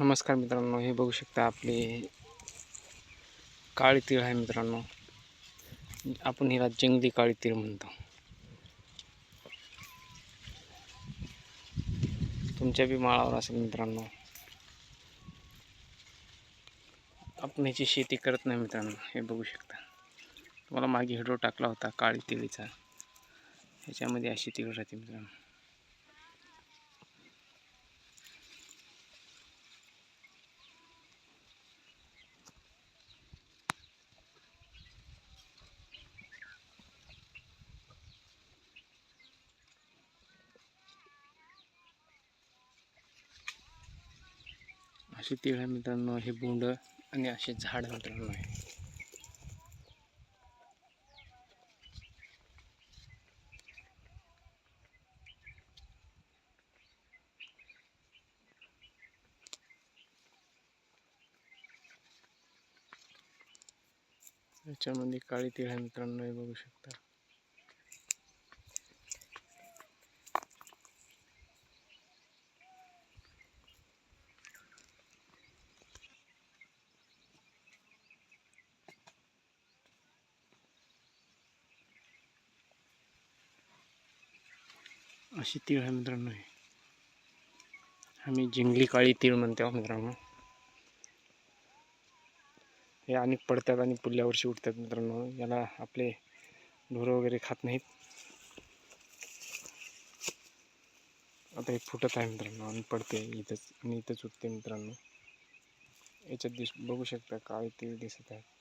नमस्कार मित्रांनो हे बघू शकता आपले काळी तीळ आहे मित्रांनो. आपण हिला जंगली काळी तीळ म्हणतो. तुमच्या बी माळावर असेल मित्रांनो. आपण ह्याची शेती करत नाही मित्रांनो हे बघू शकता. तुम्हाला मागे हिडो टाकला होता काळी तिळीचा. ह्याच्यामध्ये अशी तीळ राहते मित्रांनो. अशी तिळ मित्रांनो हे बोंड आणि असे झाड मित्रांनो आहे याच्यामध्ये काळी तिळ मित्रांनो हे बघू शकता. अशी तीळ आहे मित्रांनो हे. आम्ही जिंगली काळी तीळ म्हणतो हो मित्रांनो. हे अनेक पडतात आणि पुढल्या वर्षी उठतात मित्रांनो. याला आपले ढोरं वगैरे खात नाहीत. आता हे फुटत आहे मित्रांनो आणि पडते इथंच आणि इथंच उठते मित्रांनो. याच्यात दिस बघू शकता काळी तीळ दिसत आहे.